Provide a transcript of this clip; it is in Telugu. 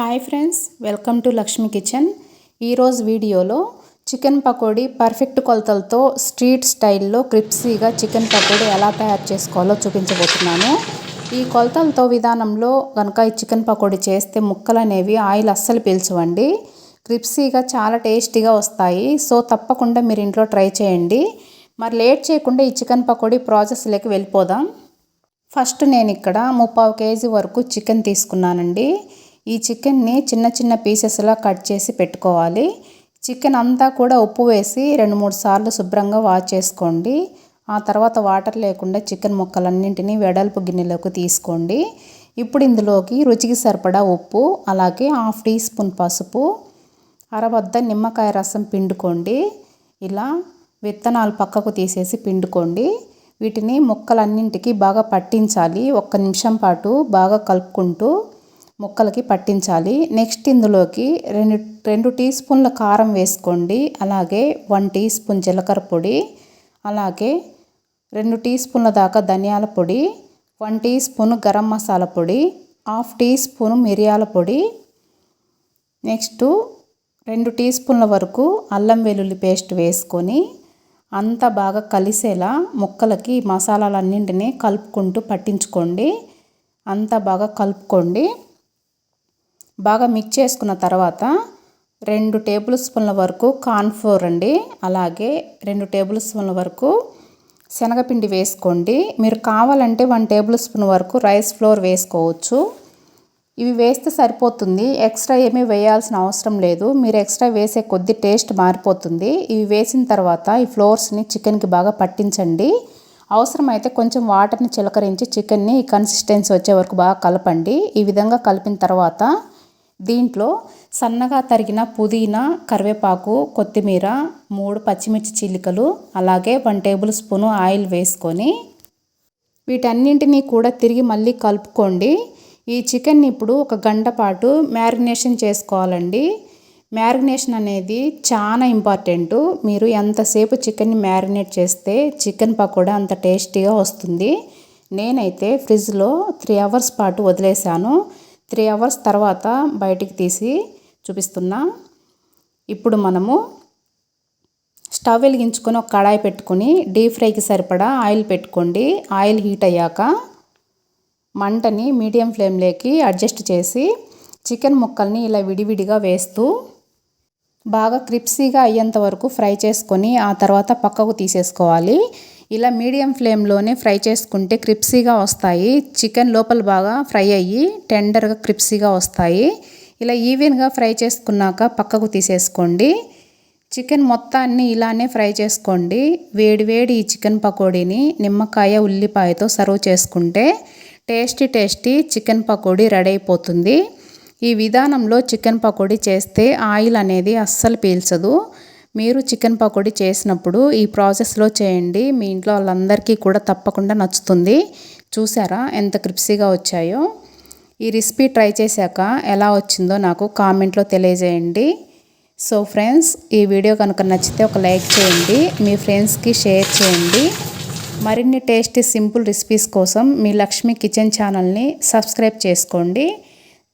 Hi friends welcome to Lakshmi kitchen. ఈరోజు వీడియోలో చికెన్ పకోడీ పర్ఫెక్ట్ కొలతలతో స్ట్రీట్ స్టైల్లో క్రిప్సీగా చికెన్ పకోడీ ఎలా తయారు చేసుకోవాలో చూపించబోతున్నాను. ఈ కొలతలతో విధానంలో కనుక ఈ చికెన్ పకోడీ చేస్తే ముక్కలు అనేవి ఆయిల్ అస్సలు పీల్చవండి. క్రిప్సీగా చాలా టేస్టీగా వస్తాయి. సో తప్పకుండా మీరు ఇంట్లో ట్రై చేయండి. మరి లేట్ చేయకుండా ఈ చికెన్ పకోడీ ప్రాసెస్లోకి వెళ్ళిపోదాం. ఫస్ట్ నేను ఇక్కడ ముప్పావు కేజీ వరకు చికెన్ తీసుకున్నానండి. ఈ చికెన్ని చిన్న చిన్న పీసెస్లా కట్ చేసి పెట్టుకోవాలి. చికెన్ అంతా కూడా ఉప్పు వేసి రెండు మూడు సార్లు శుభ్రంగా వాష్ చేసుకోండి. ఆ తర్వాత వాటర్ లేకుండా చికెన్ ముక్కలన్నింటినీ వెడల్పు గిన్నెలోకి తీసుకోండి. ఇప్పుడు ఇందులోకి రుచికి సరిపడా ఉప్పు అలాగే హాఫ్ టీ స్పూన్ పసుపు అరవద్ద నిమ్మకాయ రసం పిండుకోండి. ఇలా విత్తనాలు పక్కకు తీసేసి పిండుకోండి. వీటిని ముక్కలన్నింటికి బాగా పట్టించాలి. ఒక్క నిమిషం పాటు బాగా కలుపుకుంటూ ముక్కలకి పట్టించాలి. నెక్స్ట్ ఇందులోకి రెండు రెండు టీ స్పూన్ల కారం వేసుకోండి. అలాగే వన్ టీ స్పూన్ జీలకర్ర పొడి అలాగే రెండు టీ స్పూన్ల దాకా ధనియాల పొడి one teaspoon garam masala పొడి హాఫ్ టీ స్పూన్ మిరియాల పొడి. నెక్స్ట్ రెండు టీ స్పూన్ల వరకు అల్లం వెల్లుల్లి పేస్ట్ వేసుకొని అంతా బాగా కలిసేలా ముక్కలకి మసాలాలన్నింటినీ కలుపుకుంటూ పట్టించుకోండి. అంతా బాగా కలుపుకోండి. బాగా మిక్స్ చేసుకున్న తర్వాత రెండు టేబుల్ స్పూన్ల వరకు కార్న్ఫ్లోర్ అండి. అలాగే రెండు టేబుల్ స్పూన్ల వరకు శనగపిండి వేసుకోండి. మీరు కావాలంటే వన్ టేబుల్ స్పూన్ వరకు రైస్ ఫ్లోర్ వేసుకోవచ్చు. ఇవి వేస్తే సరిపోతుంది. ఎక్స్ట్రా ఏమీ వేయాల్సిన అవసరం లేదు. మీరు ఎక్స్ట్రా వేసే కొద్ది టేస్ట్ మారిపోతుంది. ఇవి వేసిన తర్వాత ఈ ఫ్లోర్స్ని చికెన్కి బాగా పట్టించండి. అవసరమైతే కొంచెం వాటర్ని చిలకరించి చికెన్ని కన్సిస్టెన్సీ వచ్చే వరకు బాగా కలపండి. ఈ విధంగా కలిపిన తర్వాత దీంట్లో సన్నగా తరిగిన పుదీనా కరివేపాకు కొత్తిమీర మూడు పచ్చిమిర్చి చిలికలు అలాగే వన్ టేబుల్ స్పూను ఆయిల్ వేసుకొని వీటన్నింటినీ కూడా తిరిగి మళ్ళీ కలుపుకోండి. ఈ చికెన్ ఇప్పుడు ఒక గంట పాటు మ్యారినేషన్ చేసుకోవాలండి. మ్యారినేషన్ అనేది చాలా ఇంపార్టెంట్. మీరు ఎంతసేపు చికెన్ని మ్యారినేట్ చేస్తే చికెన్ పకోడా అంత టేస్టీగా వస్తుంది. నేనైతే ఫ్రిడ్జ్లో త్రీ అవర్స్ పాటు వదిలేశాను. త్రీ అవర్స్ తర్వాత బయటికి తీసి చూపిస్తున్నా. ఇప్పుడు మనము స్టవ్ వెలిగించుకొని ఒక కడాయి పెట్టుకొని డీప్ ఫ్రైకి సరిపడా ఆయిల్ పెట్టుకోండి. ఆయిల్ హీట్ అయ్యాక మంటని మీడియం ఫ్లేమ్లోకి అడ్జస్ట్ చేసి చికెన్ ముక్కల్ని ఇలా విడివిడిగా వేస్తూ బాగా క్రిప్సీగా అయ్యేంత వరకు ఫ్రై చేసుకొని ఆ తర్వాత పక్కకు తీసేసుకోవాలి. ఇలా మీడియం ఫ్లేమ్లోనే ఫ్రై చేసుకుంటే క్రిప్సీగా వస్తాయి. చికెన్ లోపల బాగా ఫ్రై అయ్యి టెండర్గా క్రిప్సీగా వస్తాయి. ఇలా ఈవెన్గా ఫ్రై చేసుకున్నాక పక్కకు తీసేసుకోండి. చికెన్ మొత్తాన్ని ఇలానే ఫ్రై చేసుకోండి. వేడి వేడి ఈ చికెన్ పకోడీని నిమ్మకాయ ఉల్లిపాయతో సర్వ్ చేసుకుంటే tasty tasty chicken pakodi ready అయిపోతుంది. ఈ విధానంలో చికెన్ పకోడీ చేస్తే ఆయిల్ అనేది అస్సలు పీల్చదు. మీరు చికెన్ పకోడీ చేసినప్పుడు ఈ ప్రాసెస్లో చేయండి. మీ ఇంట్లో వాళ్ళందరికీ కూడా తప్పకుండా నచ్చుతుంది. చూసారా ఎంత క్రిప్సీగా వచ్చాయో? ఈ రెసిపీ ట్రై చేశాక ఎలా వచ్చిందో నాకు కామెంట్లో తెలియజేయండి. సో ఫ్రెండ్స్ ఈ వీడియో కనుక నచ్చితే ఒక లైక్ చేయండి. మీ ఫ్రెండ్స్కి షేర్ చేయండి. మరిన్ని టేస్టీ సింపుల్ రెసిపీస్ కోసం మీ లక్ష్మీ కిచెన్ ఛానల్ని సబ్స్క్రైబ్ చేసుకోండి.